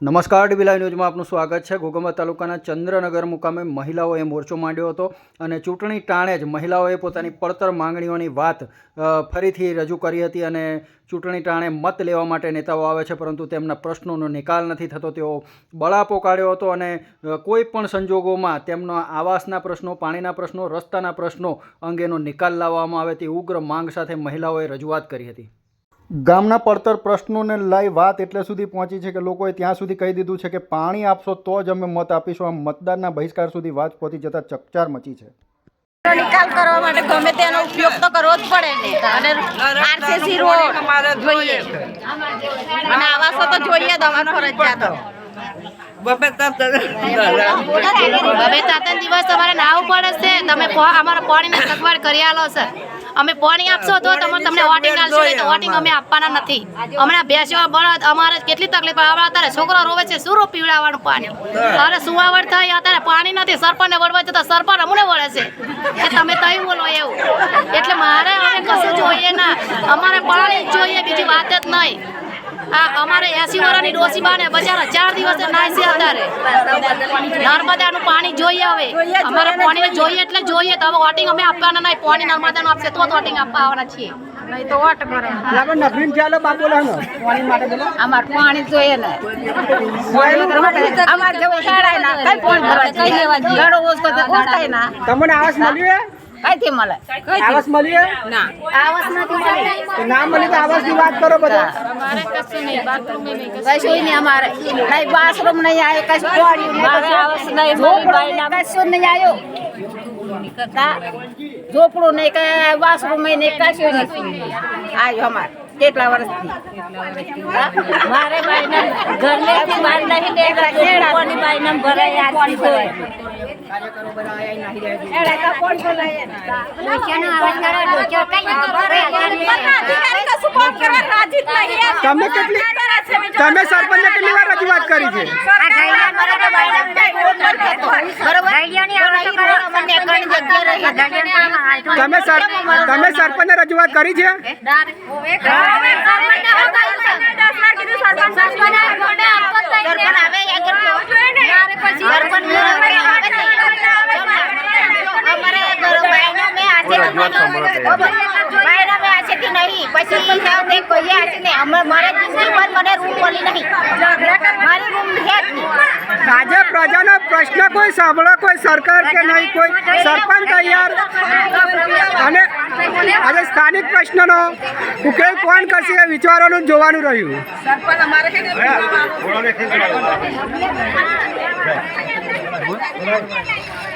નમસ્કાર ડીબીલાઈ ન્યૂઝમાં આપનું સ્વાગત છે. ઘોઘંબા તાલુકાના ચંદ્રનગર મુકામે મહિલાઓએ મોરચો માંડ્યો હતો અને ચૂંટણી ટાણે જ મહિલાઓએ પોતાની પડતર માંગણીઓની વાત ફરીથી રજૂ કરી હતી અને ચૂંટણી ટાણે મત લેવા માટે નેતાઓ આવે છે, પરંતુ તેમના પ્રશ્નોનો નિકાલ નથી થતો. તેઓ બળાપો કાઢ્યો હતો અને કોઈ પણ સંજોગોમાં તેમના આવાસના પ્રશ્નો, પાણીના પ્રશ્નો, રસ્તાના પ્રશ્નો અંગેનો નિકાલ લાવવામાં આવે તે ઉગ્ર માંગ સાથે મહિલાઓએ રજૂઆત કરી હતી. ગામના પડતર પ્રશ્નોને લઈ વાત એટલે સુધી પહોંચી છે કે લોકોએ ત્યાં સુધી કહી દીધું છે કે પાણી આપશો તો જ અમે મત આપીશું. આમ મતદાનના બહિષ્કાર સુધી વાત પહોંચી જતા ચકચાર મચી છે. નિકાલ કરવા માટે ગમે તેનો ઉપયોગ તો કરવો જ પડે ને. અને આરસીસી રોડ જોઈએ. અને આવાસો તો જોઈએ જ ફરજિયાત. બબે તાતન દિવસ તમારે નાવું પડે છે. તમે અમારા પાણીની સગવડ કરી આલો છે. અમે પાણી આપશો તો તમે તમને વોટિંગ આલશો તો વોટિંગ અમે આપવાના નથી. હમણાં ભેંસો બળદ અમારે કેટલી તકલીફ આવે? અત્યારે છોકરો રોવે છે શું રો પીવડાવવાનું પાણી? અરે સુવાવડ થાય? અત્યારે નથી સરપંચને વળવા જતા સરપંચ અમને વળે છે. કે તમે તઈ બોલો એવું. એટલે મારે અમે કશું જોઈએ ના. અમારે પાણી જોઈએ, બીજી વાત જ નહીં. આ અમારે એસી વર્ષની ડોસી બાને બચારા ચાર દિવસે નાય છે અત્યારે. નર્મદાનું પાણી જોઈએ હવે. અમારે પાણી જોઈએ એટલે જોઈએ. તો હવે વોટિંગ અમે આપવાના નહીં. પાણી નર્મદાનું આપશે તો વોટિંગ આપવા આવવાના છીએ. નહીં તો વોટ કરે અમારે પાણી જોઈએ ને. અમાર જેવું હેડાય ના કઈ ફોન ભરાય કઈ લેવા હેડો ઓછો તો ઓછાય ના. તમને આવાસ મળ્યું કઈથી મળે? આવાસ મળ્યું ના. આવાસ નથી મળી ના મળી તો આવાસની વાત કરો બધા. અમારે કશું નહીં બાથરૂમ નહીં કશું નહીં. અમારે. નહીં બાથરૂમ નહીં આવ્યો કશું પાણી નહીં નહીં કશું નહીં આવ્યો ઝોપડું નહીં કે વાસરૂમ નહીં કશું નથી આવ્યું અમારે. કેટલા વર્ષથી? મારે બાઈને ઘરને બહાર નહીં નીકળ્યા ખેડાની બાઈને ભરાય આરતી હોય? એડા કા કોણ બોલાય. તમે કેટલી તમે સરપંચને કેટલી વાર રજૂઆત કરી છે? તમે સર તમે સરપંચને રજૂઆત કરી છે આજે પ્રજાનો પ્રશ્ન કોઈ સાંભળો? કોઈ સરકાર કે નહીં? કોઈ સરપંચ તૈયાર? અને આજે સ્થાનિક પ્રશ્નનો ઉકેલ કોણ કરશે એ વિચારવાનું જોવાનું રહ્યું.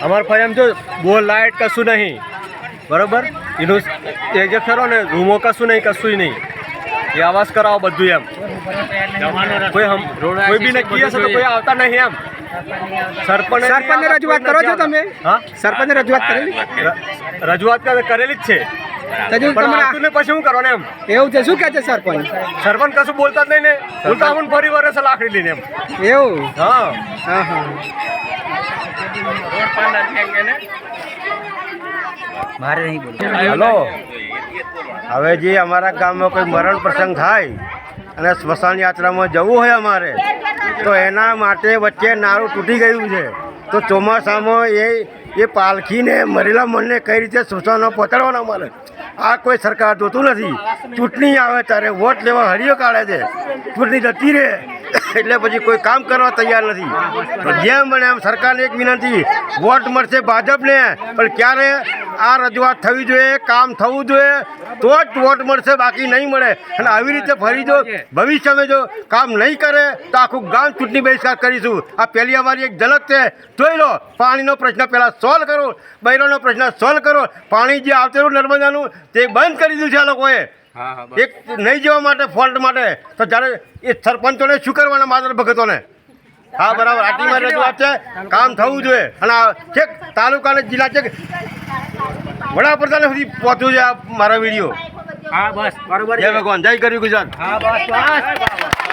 અમારે ફરી એમ જો બોલ લાઇટ કશું નહીં. બરોબર? એનું એ જે ખરો ને રૂમો કશું નહીં કશું નહીં. એ આવાસ કરાવો બધું એમ. કોઈ હમ કોઈ બી નક્કી હશે તો કોઈ આવતા નહીં એમ. સરપંચ સરપંચને રજૂઆત કરો છો તમે? હા? સરપંચને રજૂઆત કરેલી? રજૂઆત કરેલી જ છે. ને પછી શું કરવાનું એમ? એવું છે શું કે છે સરપંચ? સરપંચ કશું બોલતા જ નહીં ને. બોલતા હું ફરી વરસ લાકડી લઈને એમ. એવું? હા. હા હા. હલો. હવે જે અમારા ગામમાં કોઈ મરણ પ્રસંગ થાય અને સ્મશાન યાત્રામાં જવું હોય અમારે તો એના માટે વચ્ચે નારું તૂટી ગયું છે. તો ચોમાસામાં એ એ પાલખીને મરેલા મનને કઈ રીતે સ્મશાનમાં પહોંચાડવાના અમારે? આ કોઈ સરકાર જોતું નથી. ચૂંટણી આવે ત્યારે વોટ લેવા હરિયો કાઢે છે. ચૂંટણી જતી રહે એટલે પછી કોઈ કામ કરવા તૈયાર નથી. જેમ બને એમ સરકારને એક વિનંતી વોટ મળશે ભાજપને પણ ક્યારે આ રજૂઆત થવી જોઈએ કામ થવું જોઈએ તો જ વોટ મળશે બાકી નહીં મળે. અને આવી રીતે ફરી જો ભવિષ્યમાં જો કામ નહીં કરે તો આખું ગામ ચૂંટણી બહિષ્કાર કરીશું. આ પહેલી અમારી એક ઝલક છે. જોઈ લો પાણીનો પ્રશ્ન પહેલાં સોલ્વ કરો બૈરોનો પ્રશ્ન સોલ્વ કરો. પાણી જે આવતેલું નર્મદાનું તે બંધ કરી દીધું છે આ લોકોએ. એક નહીં જવા માટે ફોલ્ટ માટે. તો જ્યારે એ સરપંચોને શું કરવાના માત્ર ભગતોને? હા બરાબર. આટલી મારી રજૂઆત છે. કામ થવું જોઈએ. અને આ છેક તાલુકા અને જિલ્લા છેક વડાપ્રધાન સુધી પહોંચ્યું છે આ મારા વીડિયો. હા બસ બરોબર જય ભગવાન જય ગરવી ગુજરાત. હા બસ બસ.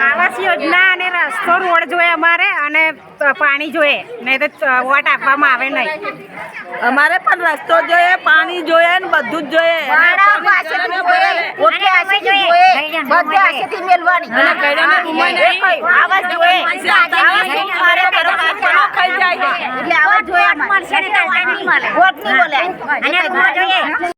આવાસ યોજના અને રસ્તો રોડ જોઈએ અમારે અને પાણી જોઈએ નહીં તો વોટ આપવામાં આવે નહીં. અમારે પણ રસ્તો જોઈએ પાણી જોઈએ ને બધું જ જોઈએ. આવાજ જોઈએ. આવાજ મારે ખાઈ જાય. એટલે આવાજ જોઈએ. વોટ નહીં મળે. અને જોઈએ.